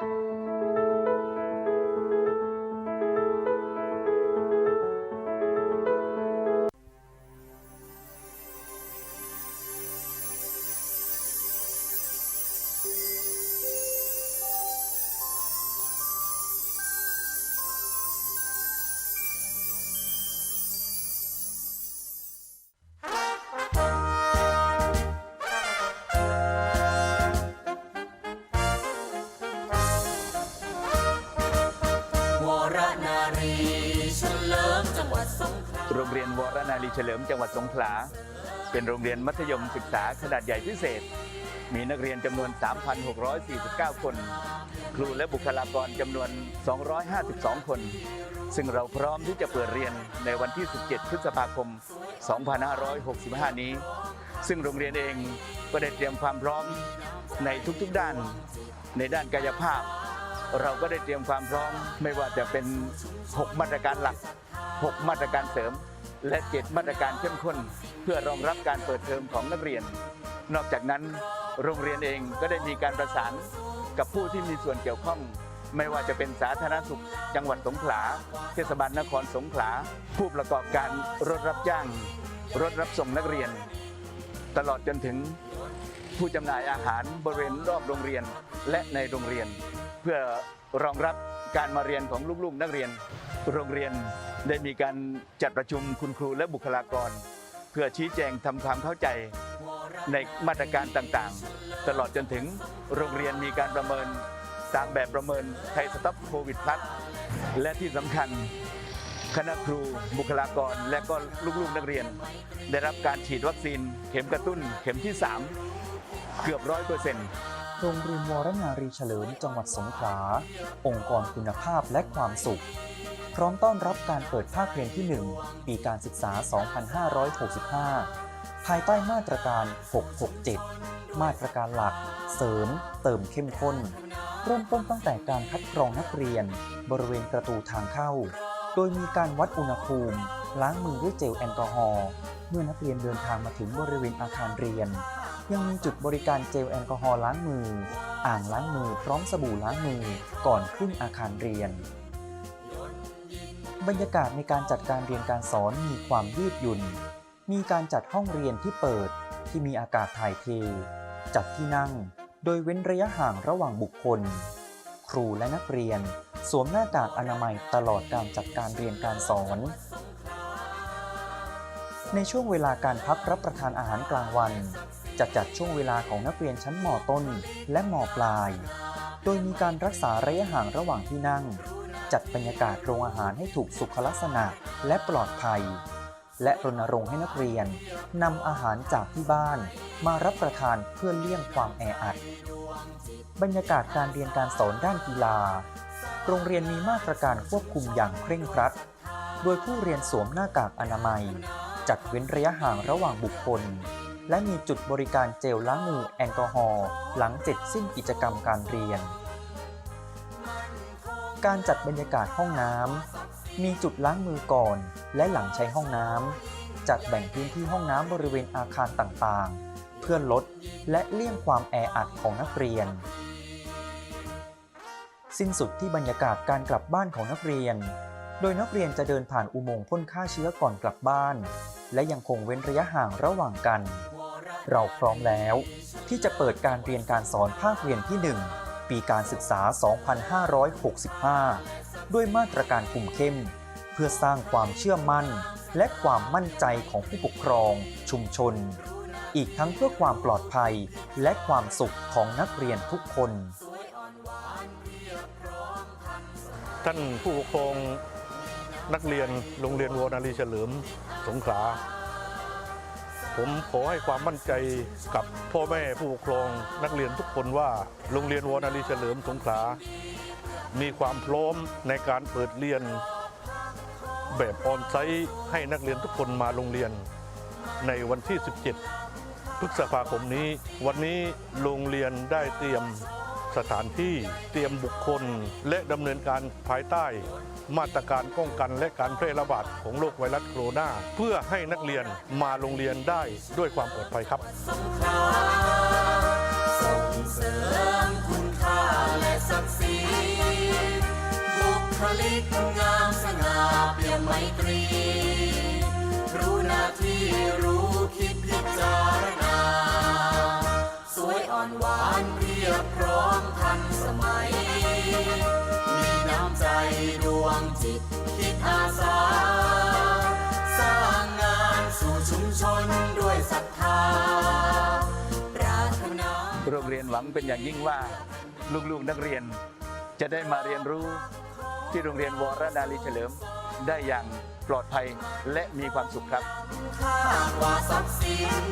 วร นารีเฉลิมจังหวัดสงขลาโรงเรียนวรนารีเฉลิมจังหวัดสงขลา เป็นโรงเรียนมัธยมศึกษาขนาดใหญ่พิเศษ มีนักเรียนจำนวน 3,649 คน ครูและบุคลากรจำนวน 252 คน ซึ่งเราพร้อมที่จะเปิดเรียนในวันที่ 17 พฤษภาคม 2565 นี้ ซึ่งโรงเรียนเองก็ได้เตรียมความพร้อมในทุกๆด้าน ในด้านกายภาพ เราก็ได้เตรียมความพร้อมไม่ว่าจะเป็น 6 มาตรการหลัก 6 มาตรการเสริม และ 7 มาตรการเข้มข้น เพื่อรองรับการเปิดเทอมของนักเรียน นอกจากนั้นโรงเรียนเองก็ได้มีการประสานกับผู้ที่มีส่วนเกี่ยวข้อง ไม่ว่าจะเป็นสาธารณสุข จังหวัดสงขลา เทศบาลนครสงขลา ผู้ประกอบการรถรับจ้าง รถรับส่งนักเรียน ตลอดจนถึงผู้จำหน่ายอาหารบริเวณรอบโรงเรียนและในโรงเรียน เพื่อรองรับการมาเรียนของลูกๆ นักเรียน โรงเรียนได้มีการจัดประชุมคุณครูและบุคลากร เพื่อชี้แจงทำความเข้าใจในมาตรการต่างๆ ตลอดจนถึงโรงเรียนมีการประเมินตามแบบประเมินไทยสต็อปโควิดพลัสและที่สำคัญคณะครูบุคลากรและก็ลูกๆนักเรียน ได้รับการฉีดวัคซีนเข็มกระตุ้นเข็มที่ 3 เกือบร้อยเปอร์เซ็นต์ โรงเรียนวรนารีเฉลิมจังหวัดสงขลา องค์กรคุณภาพและความสุข พร้อมต้อนรับการเปิดภาคเรียนที่ 1 ปีการศึกษา 2565 ภายใต้มาตรการ 667 มาตรการหลัก เสริม เติมเข้มข้น เริ่มต้นตั้งแต่การคัดกรองนักเรียน บริเวณประตูทางเข้า โดยมีการวัดอุณหภูมิ ล้างมือด้วยเจลแอลกอฮอล์ เมื่อนักเรียนเดินทางมาถึงบริเวณอาคารเรียน ยังมีจุดบริการเจลแอลกอฮอล์ล้างมือ อ่างล้างมือพร้อมสบู่ล้างมือก่อนขึ้นอาคารเรียน บรรยากาศในการจัดการเรียนการสอนมีความยืดหยุ่น มีการจัดห้องเรียนที่เปิดที่มีอากาศถ่ายเท จัดที่นั่ง โดยเว้นระยะห่างระหว่างบุคคล ครูและนักเรียน สวมหน้ากากอนามัยตลอดการจัดการเรียนการสอน ในช่วงเวลาการพักรับประทานอาหารกลางวัน จะจัดช่วงเวลาของนักเรียนชั้นมต้นและมปลาย โดยมีการรักษาระยะห่างระหว่างที่นั่ง จัดบรรยากาศโรงอาหารให้ถูกสุขลักษณะและปลอดภัย และรณรงค์ให้นักเรียนนำอาหารจากที่บ้าน มารับประทานเพื่อเลี่ยงความแออัด บรรยากาศการเรียนการสอนด้านกีฬา โรงเรียนมีมาตรการควบคุมอย่างเคร่งครัด โดยผู้เรียนสวมหน้ากากอนามัย จัดเว้นระยะห่างระหว่างบุคคล และมีจุดบริการเจลล้างมือแอลกอฮอล์หลังเสร็จสิ้นกิจกรรมการเรียน การจัดบรรยากาศห้องน้ำมีจุดล้างมือก่อนและหลังใช้ห้องน้ำจัดแบ่งพื้นที่ห้องน้ำบริเวณอาคารต่างๆ เพื่อลดและเลี่ยงความแออัดของนักเรียน สิ้นสุดที่บรรยากาศการกลับบ้านของนักเรียนโดยนักเรียนจะเดินผ่านอุโมงค์พ่นฆ่าเชื้อก่อนกลับบ้าน และยังคงเว้นระยะห่างระหว่างกัน เราพร้อมแล้ว ที่จะเปิดการเรียนการสอนภาคเรียนที่ 1 ปีการศึกษา 2565 ด้วยมาตรการคุมเข้ม เพื่อสร้างความเชื่อมั่น และความมั่นใจของผู้ปกครอง ชุมชน อีกทั้งเพื่อความปลอดภัยและความสุขของนักเรียนทุกคน ท่านผู้ปกครอง นักเรียนโรงเรียนวนารีเฉลิมสงขลา ผมขอให้ความมั่นใจกับพ่อแม่ผู้ปกครองนักเรียนทุกคนว่าโรงเรียนวนารีเฉลิมสงขลา มีความพร้อมในการเปิดเรียนแบบออนไซต์ให้นักเรียนทุกคนมาโรงเรียนในวันที่ 17พฤษภาคมนี้ วันนี้โรงเรียนได้เตรียม สถานที่เตรียมบุคคล และดำเนินการภายใต้ มาตรการป้องกันและการแพร่ระบาดของโรคไวรัสโคโรนาเพื่อให้นักเรียนมาโรงเรียนได้ด้วยความปลอดภัยครับส่งเสริมคุณค่าและศักดิ์ศรีบุคลิกงามสง่าเปี่ยมไมตรี รู้หน้าที่รู้คิดพิจารณา สวยอ่อนหวานเพี ยบพร้อมทันสมัย มีน้ำใจดวงจิตคิดอาสา สร้างงานสู่ชุมชนด้วยศรัทธาปรารถนาโรงเรียนหวังเป็นอย่างยิ่งว่า ลูกๆนักเรียนจะได้มาเรียนรู้ที่โรงเรียนวรนารีเฉลิม ได้อย่างปลอดภัยและมีความสุขครับ ค่ากว่าทรัพย์สิน